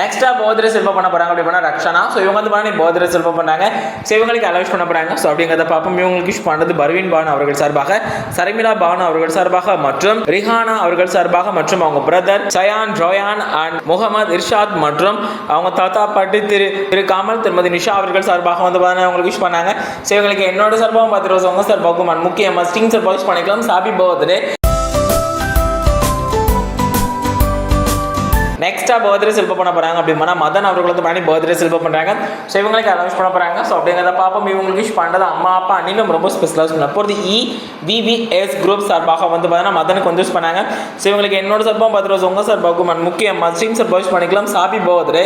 நெக்ஸ்டா போதிர செல்வம் பண்ண போறாங்க அப்படின்னா ரக்ஷனா. ஸோ இவங்க வந்து பண்ணி போதிர செல்வம் பண்ணாங்க ஸோ இவங்களுக்கு அலௌஸ் பண்ண போறாங்க. ஸோ அப்படிங்கிறத பார்ப்போம். இவங்களுக்கு விஷ் பண்ணது பர்வீன் பானு அவர்கள் சார்பாக சர்மிளா பானு அவர்கள் சார்பாக மற்றும் ரிஹானா அவர்கள் சார்பாக மற்றும் அவங்க பிரதர் சயான் ரோயான் அண்ட் முகமது இர்ஷாத் மற்றும் அவங்க தாத்தா பாட்டி திரு திரு காமல் திருமதி நிஷா அவர்கள் சார்பாக வந்து பார்த்தீங்கன்னா அவங்களுக்கு விஷ் பண்ணாங்க. ஸோ இவங்களுக்கு என்னோட சார்பாகவும் பார்த்துட்டு உங்க சார்பாகவும் பகுமான் முக்கியமாக ஸ்டிங் சார் விஷ் பண்ணிக்கலாம். சாபி பர்த்டே நெக்ஸ்டா பர்த்டே செல்ப பண்ண போறாங்க அப்படின்னா மதன் அவர்களுக்கு வந்து பண்ணி பர்த்டே செல்ப பண்றாங்க. ஸோ இவங்களுக்கு அனௌன்ஸ் பண்ண போறாங்க. ஸோ அப்படிங்கிறத பார்ப்போம். இவங்களுக்கு விஷ் பண்றது அம்மா அப்பா அண்ணிலும் ரொம்ப ஸ்பெஷலாக சொன்ன போகிறது இ விவிஎஸ் குரூப் சார்பாக வந்து பார்த்தீங்கன்னா மதனுக்கு வந்து யூஸ் பண்ணாங்க. ஸோ இவங்களுக்கு என்னோட சார்பாக ரோஸ் உங்க சார்பாகும் முக்கியம் முக்கிய சார் பர்ஸ் பண்ணிக்கலாம். சாபி பர்த்டே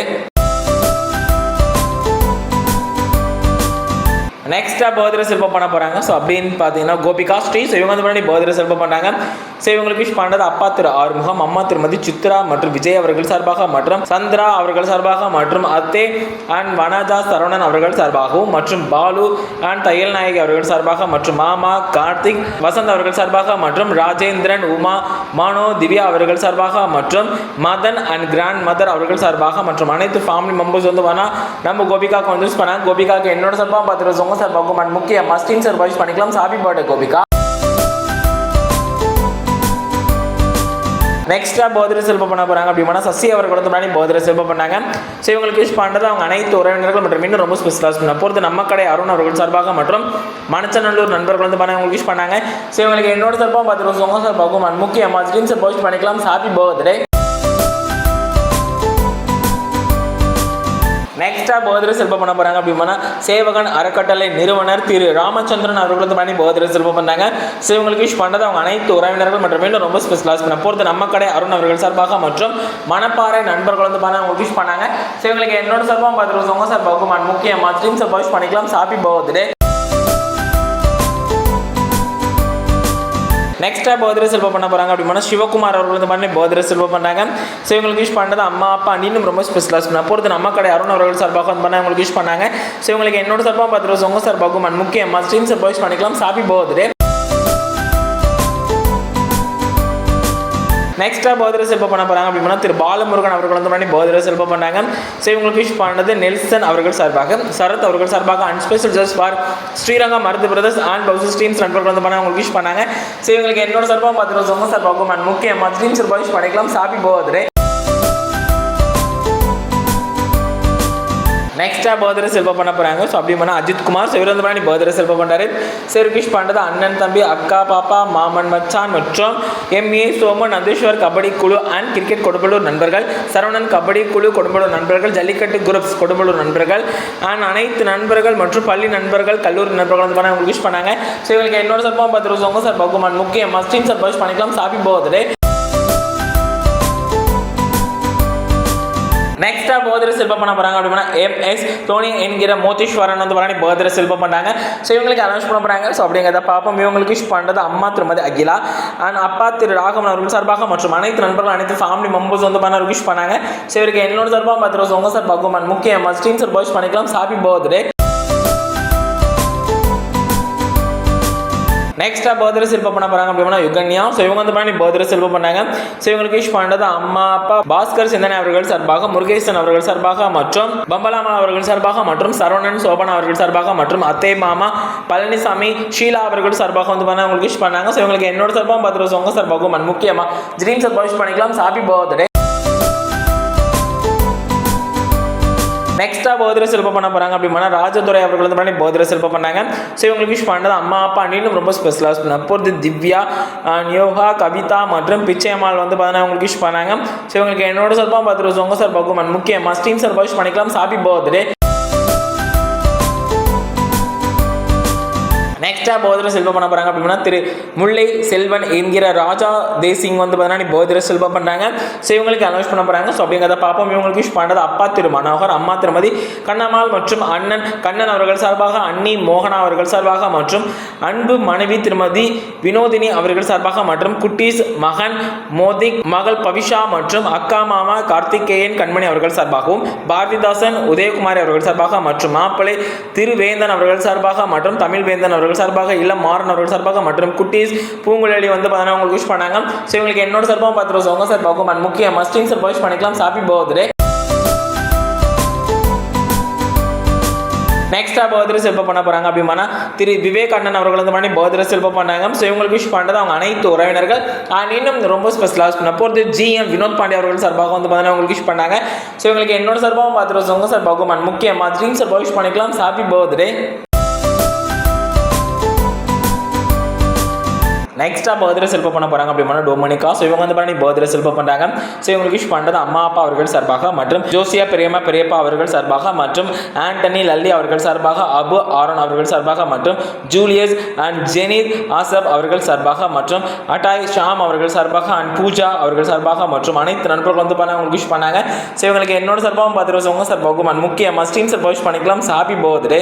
நெக்ஸ்ட்டாக பர்த்டே சிற்பம் பண்ண போகிறாங்க ஸோ அப்படின்னு பார்த்தீங்கன்னா கோபிகா ஸ்ரீ ஸோ இவங்க வந்து முன்னாடி பர்த்டே சிற்பம் பண்ணாங்க? ஸோ இவங்களுக்கு விஷ் பண்ணுறது அப்பா திரு ஆறுமுகம் அம்மா திருமதி சித்ரா மற்றும் விஜய் அவர்கள் சார்பாக மற்றும் சந்திரா அவர்கள் சார்பாக மற்றும் அத்தே அண்ட் வனஜா சரவணன் அவர்கள் சார்பாகவும் மற்றும் பாலு அண்ட் தையல் நாயகி அவர்கள் சார்பாக மற்றும் மாமா கார்த்திக் வசந்த் அவர்கள் சார்பாக மற்றும் ராஜேந்திரன் உமா மானோ திவ்யா அவர்கள் சார்பாக மற்றும் மதன் அண்ட் கிராண்ட் மதர் அவர்கள் சார்பாக மற்றும் அனைத்து ஃபேமிலி மெம்பர்ஸ் வந்து வேணால் நம்ம கோபிகாவுக்கு வந்து பண்ணாங்க. கோபிகாக்கு என்னோட சார்பாக பார்த்துட்டு சார் பகுமான் அண்ட் முக்கிய மஸ்டின் சார் வாய்ஸ் பண்ணிக்கலாம். சாபி பாட்டு கோபிகா. நெக்ஸ்ட்டாக போதிர செல்வம் பண்ண போகிறாங்க அப்படின்னா சசி அவர்கள் வந்து முன்னாடி போதிர செல்வம் பண்ணாங்க. ஸோ இவங்களுக்கு யூஸ் பண்ணுறது அவங்க அனைத்து உறவினர்கள் மற்றும் இன்னும் ரொம்ப ஸ்பெஷலாக பண்ண போகிறது நம்ம கடை அருண் அவர்கள் சார்பாக மற்றும் மனச்சநல்லூர் நண்பர்கள் வந்து பண்ண உங்களுக்கு பண்ணாங்க. ஸோ இவங்களுக்கு என்னோட சார்பாக பார்த்துட்டு உங்க பகுமான் முக்கியமாக முக்கிய சார் போஸ்ட் பண்ணிக்கலாம். ஹாப்பி பர்த்டே நெக்ஸ்ட்டாக போதிர செல்பம் பண்ண போகிறாங்க அப்படின்னா சேவகன் அறக்கட்டளை நிறுவனர் திரு ராமச்சந்திரன் அவர்கள் வந்து பண்ணி போதிர செல்பம் பண்ணாங்க. ஸோ இவங்களுக்கு விஷ் பண்ணது அவங்க அனைத்து உறவினர்கள் மற்றும் இன்னும் ரொம்ப ஸ்பெஷலாக பண்ண போகிறது நம்ம கடை அருண் அவர்கள் சார்பாக மற்றும் மணப்பாறை நண்பர்கள் வந்து பண்ண அவங்க விஷ் பண்ணாங்க. ஸோ இவங்களுக்கு என்னோட சார்பாக பார்த்துட்டு சார் சார்பாகும் and முக்கிய மஸ்லிம் விஷ் பண்ணிக்கலாம். சாப்பி பர்த்டே நெக்ஸ்ட்டாக பர்த்டே செல்வம் பண்ண போகிறாங்க அப்படின்னா சிவகுமார் அவர்கள் வந்து பண்ணி பர்த்டே செல்வம் பண்ணாங்க. ஸோ இவங்களுக்கு யூஸ் பண்ணது அம்மா அப்பா இன்னும் ரொம்ப ஸ்பெஷலாக பண்ண போகிறது நம்ம கடை அருண் அவர்கள் சார்பாக வந்து பண்ண அவங்களுக்கு யூஸ் பண்ணாங்க. ஸோ இவங்களுக்கு என்னோட சார்பாக பார்த்துட்டு உங்கள் சார்பாகும் and முக்கியமாக ஸ்ட்ரீம் சார்பாக யூஸ் பண்ணிக்கலாம். சாப்பி போதிரே. நெக்ஸ்ட்டாக பௌதர சிற்பம் பண்ண போகிறாங்க அப்படின்னா திரு பாலமுருகன் அவர்கள் வந்து முன்னாடி பர்த்டே சிற்பம் பண்ணாங்க. ஸோ இவங்களுக்கு விஷ் பண்ணது நெல்சன் அவர்கள் சார்பாக சரத் அவர்கள் சார்பாக and special just for Srirangam Marudhu brothers and பவுசஸ் teams நண்பர்கள் வந்து பண்ண அவங்களுக்கு விஷ் பண்ணாங்க. ஸோ இவங்களுக்கு என்னோட சார்பாக பார்த்துருவோம் சொந்த சார்பாகும் அண்ட் முக்கிய மஸ்லீம் சார்பாக விஷ் பண்ணிக்கலாம். சாப்பி பர்த்டே நெக்ஸ்ட்டாக பர்த்டே செல்பம் பண்ண போகிறாங்க ஸோ அப்படி பண்ணால் அஜித் குமார் ஸோ இவர் வந்து பண்ணி பண்ணுறாரு ஸோ பண்ணுறது அண்ணன் தம்பி அக்கா பாப்பா மாமன் மச்சான் மற்றும் எம்ஏ சோமு நந்தேஸ்வர் கபடி குழு அண்ட் கிரிக்கெட் கொடும்பலூர் நண்பர்கள். சரவணன் கபடி குழு கொடும்பலூர் நண்பர்கள். ஜல்லிக்கட்டு குரூப்ஸ் கொடும்பலூர் நண்பர்கள். அண்ட் அனைத்து நண்பர்கள் மற்றும் பள்ளி நண்பர்கள் கல்லூரி நண்பர்கள் வந்து பண்ண உங்களுக்கு விஷ் பண்ணாங்க. ஸோ இவங்களுக்கு என்னோட சார்பாக பத்து வருஷம் சார் பகுமான் முக்கிய மஸ்டின் சார் விஷ் பண்ணிக்கலாம். சாப்பி போகுது. நெக்ஸ்ட்டாக பர்த்டே சிற்பம் பண்ண போகிறாங்க அப்படின்னா எம்எஸ் தோனி என்கிற மோதீஸ்வரன் வந்து பண்ணி பர்த்டே சிற்பம் பண்ணாங்க ஸோ இவங்களுக்கு அனௌன்ஸ் பண்ண போகிறாங்க ஸோ அப்படிங்கிறத பார்ப்போம். இவங்களுக்கு விஷ் பண்ணுறது அம்மா திருமதி அகிலா. அண்ட் அப்பா திரு ராகவன் அவர்கள் சார்பாக மற்றும் அனைத்து நண்பர்கள் அனைத்து ஃபேமிலி மெம்பர்ஸ் வந்து பண்ண விஷ் பண்ணாங்க. ஸோ இவருக்கு என்னோட சார்பாக பார்த்துருவோம் உங்கள் சார் பகுமான் முக்கியமாக ஸ்டீன் சார் விஷ் பண்ணிக்கலாம். ஹாப்பி பர்த்டே நெக்ஸ்ட்டாக பர்த்டே சிற்பம் பண்ண போகிறாங்க அப்படின்னா யுகன்யா. ஸோ இவங்க வந்து பண்ணி பர்த்டே சிற்பம் பண்ணாங்க. ஸோ இவங்களுக்கு விஷ் பண்ணது அம்மா அப்பா பாஸ்கர் சிந்தனை அவர்கள் சார்பாக முருகேசன் அவர்கள் சார்பாக மற்றும் பம்பலாமா அவர்கள் சார்பாக மற்றும் சரவணன் சோபன் அவர்கள் சார்பாக மற்றும் அத்தை மாமா பழனிசாமி ஷீலா அவர்கள் சார்பாக வந்து பண்ண அவங்களுக்கு விஷ் பண்ணாங்க. ஸோ இவங்களுக்கு என்னோட சார்பாக பர்த்டே உங்க சார்பாகவும் முக்கியமாக முக்கியமா ஜிரீம் விஷ் பண்ணிக்கலாம். ஹாப்பி பர்த்டே நெக்ஸ்ட்டாக போதிர சிற்பம் பண்ண போகிறாங்க அப்படின்னா ராஜதுரை அவர்கள் வந்து பண்ணி போதிர சிற்பம் பண்ணாங்க. ஸோ இவங்களுக்கு விஷ் பண்ணது அம்மா அப்பா இன்னும் ரொம்ப ஸ்பெஷலாக பண்ண அப்போது திவ்யா நியோகா கவிதா மற்றும் பிச்சையம்மாள் வந்து பார்த்தீங்கன்னா அவங்களுக்கு விஷ் பண்ணாங்க. ஸோ இவங்களுக்கு என்னோட சார்பாக பார்த்துருவோம் உங்கள் சார் பகுமன் முக்கிய மஸ்டீம் சார் விஷ் பண்ணிக்கலாம். சாப்பி பர்த்டே நெக்ஸ்ட்டாக போதிர செல்வம் பண்ண போகிறாங்க அப்படின்னா திரு முல்லை செல்வன் என்கிற ராஜா தேசிங் வந்து பார்த்தீங்கன்னா போதிர செல்வம் பண்ணுறாங்க ஸோ இவங்களுக்கு அனௌன்ஸ் பண்ண போகிறாங்க ஸோ அப்படிங்கிறத பார்ப்போம். இவங்களுக்கு விஷ் பண்ணுறது அப்பா திரு மனோகர் அம்மா திருமதி கண்ணம்மாள் மற்றும் அண்ணன் கண்ணன் அவர்கள் சார்பாக அண்ணி மோகனா அவர்கள் சார்பாக மற்றும் அன்பு மனைவி திருமதி வினோதினி அவர்கள் சார்பாக மற்றும் குட்டீஸ் மகன் மோதிக் மகள் பவிஷா மற்றும் அக்கா மாமா கார்த்திகேயன் கண்மணி அவர்கள் சார்பாகவும் பாரதிதாசன் உதயகுமாரி அவர்கள் சார்பாக மற்றும் மாப்பிள்ளை திருவேந்தன் அவர்கள் சார்பாக மற்றும் தமிழ் வேந்தன் அவர்கள் சார்பாக இல்லை மாறன் சார்பாக மற்றும் குட்டீஸ் பூங்குழலி வந்து பார்த்தீங்கன்னா உங்களுக்கு விஷ் பண்ணாங்க. ஸோ இவங்களுக்கு என்னோட சார்பாக பார்த்துருவோம் ரோஸ் உங்க சார்பாகவும் அண்ட் முக்கிய மஸ்டின் சார் விஷ் பண்ணிக்கலாம். ஹாப்பி பர்த்டே நெக்ஸ்ட்டாக பர்த்டே செல்ப பண்ண போகிறாங்க அப்படின்னா திரு விவேக் அவர்கள் வந்து பண்ணி பர்த்டே செல்ப பண்ணாங்க. ஸோ இவங்களுக்கு விஷ் பண்ணுறது அவங்க அனைத்து உறவினர்கள். அண்ட் இன்னும் ரொம்ப ஸ்பெஷலாக பண்ண போகிறது ஜிஎம் வினோத் பாண்டிய அவர்கள் சார்பாக வந்து பார்த்தீங்கன்னா உங்களுக்கு விஷ் பண்ணாங்க. ஸோ இவங்களுக்கு என்னோட சார்பாகவும் பார்த்துருவோம் உங்கள் சார்பாகவும் அண்ட் முக்கியமாக ட்ரீம் சார்பாக விஷ் பண்ணிக்கலாம். ஹாப்பி பர்த்டே நெக்ஸ்ட்டாக பர்த்டே செல்ப பண்ண போகிறாங்க அப்படின்னா டொமினிகா. ஸோ இவங்க வந்து பண்ணி பர்த்டே செல்ப பண்ணுறாங்க ஸோ இவங்களுக்கு விஷ் பண்ணுறது அம்மா அப்பா அவர்கள் சார்பாக மற்றும் ஜோசியா பெரியம்மா பெரியப்பா அவர்கள் சார்பாக மற்றும் ஆண்டனி லல்லி அவர்கள் சார்பாக அபு ஆரோன் அவர்கள் சார்பாக மற்றும் ஜூலியஸ் அண்ட் ஜெனித் ஆசப் அவர்கள் சார்பாக மற்றும் அட்டாய் ஷாம் அவர்கள் சார்பாக அண்ட் பூஜா அவர்கள் சார்பாக மற்றும் அனைத்து நண்பர்கள் வந்து பண்ண அவங்களுக்கு விஷ் பண்ணாங்க. ஸோ இவங்களுக்கு என்னோட சார்பாகவும் பார்த்துருவோம் உங்கள் சார்பாகவும் அண்ட் முக்கிய ஸ்டீம் சார்பாக விஷ் பண்ணிக்கலாம். Happy birthday